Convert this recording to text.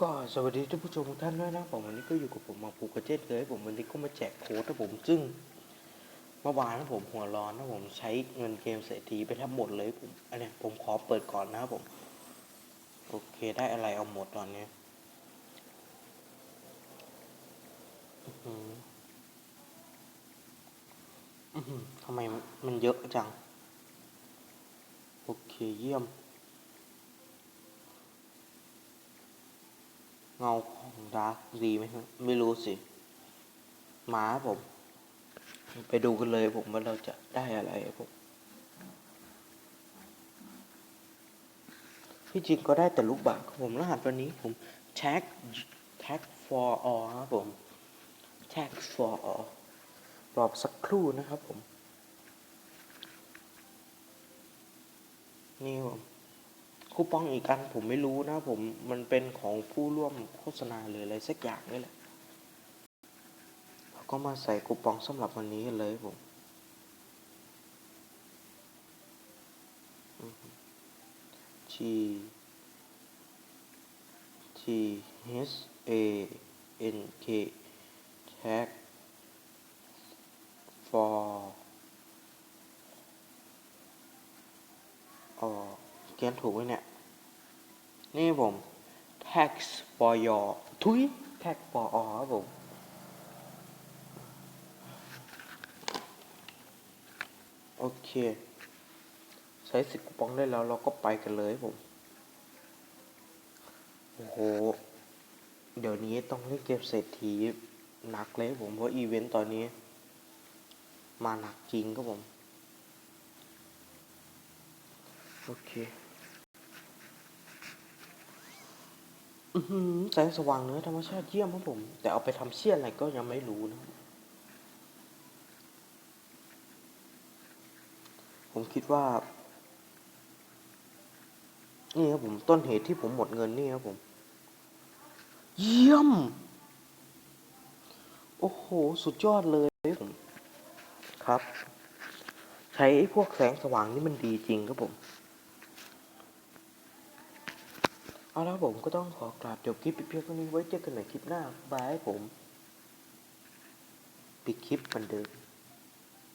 ก็สวัสดีท่านผู้ชมทุกท่านด้วยนะผมวันนี้ก็อยู่กับผมมาผูกกระเจ็ดเลยผมวันนี้ก็มาแจกโค้ดนะผมซึ่งเมื่อวานนะผมหัวร้อนนะผมใช้เงินเกมเศรษฐีไปทั้งหมดเลยผมอันเนี้ยผมขอเปิดก่อนนะครับผมโอเคได้อะไรเอาหมดตอนนี้อื้อหืออื้อหือทำไมมันเยอะจัง โอเคเยี่ยม เงาของดาร์กดีไหมครับไม่รู้สิหมาผม ไปดูกันเลยผมว่าเราจะได้อะไรผมที่จริงก็ได้แต่ลูกบาศก์ครับผมรหัสวันนี้ผม tag tag for all ครับผม tag for all รอบสักครู่นะครับผม นี่ผม คูปองอีกอันผมไม่รู้นะผมมันเป็นของผู้ร่วมโฆษณาหรืออะไรสักอย่างนี่แหละเราก็มาใส่คูปองสำหรับวันนี้เลยผมอือฮึ G T H A N K tag for อ๋อเขียนถูกไหมเนี่ย นี่ผม tax for your ทุย tax for all ครับผมโอเค ใช้สิทธิ์คูปองได้แล้วเราก็ไปกันเลยผม โอ้โห เดี๋ยวนี้ต้องเล่นเกมเศรษฐีหนักเลยผม เพราะอีเวนต์ตอนนี้ มาหนักจริงครับผม โอเค อือหือแสงสว่างเหนื้อธรรมชาติเยี่ยมครับผม แต่เอาไปทำเชี่ยอะไรก็ยังไม่รู้นะ ผมคิดว่า นี่ครับผมต้นเหตุที่ผมหมดเงินนี่ครับผม เยี่ยม โอ้โห สุดยอดเลยผม ครับ ใช้ไอ้พวกแสงสว่างนี่มันดีจริงครับผม เอาละผมก็ต้องขอกราบจบคลิปเพียงเท่านี้ไว้เจอกันใหม่คลิปหน้าบายผม ปิดคลิปเหมือนเดิม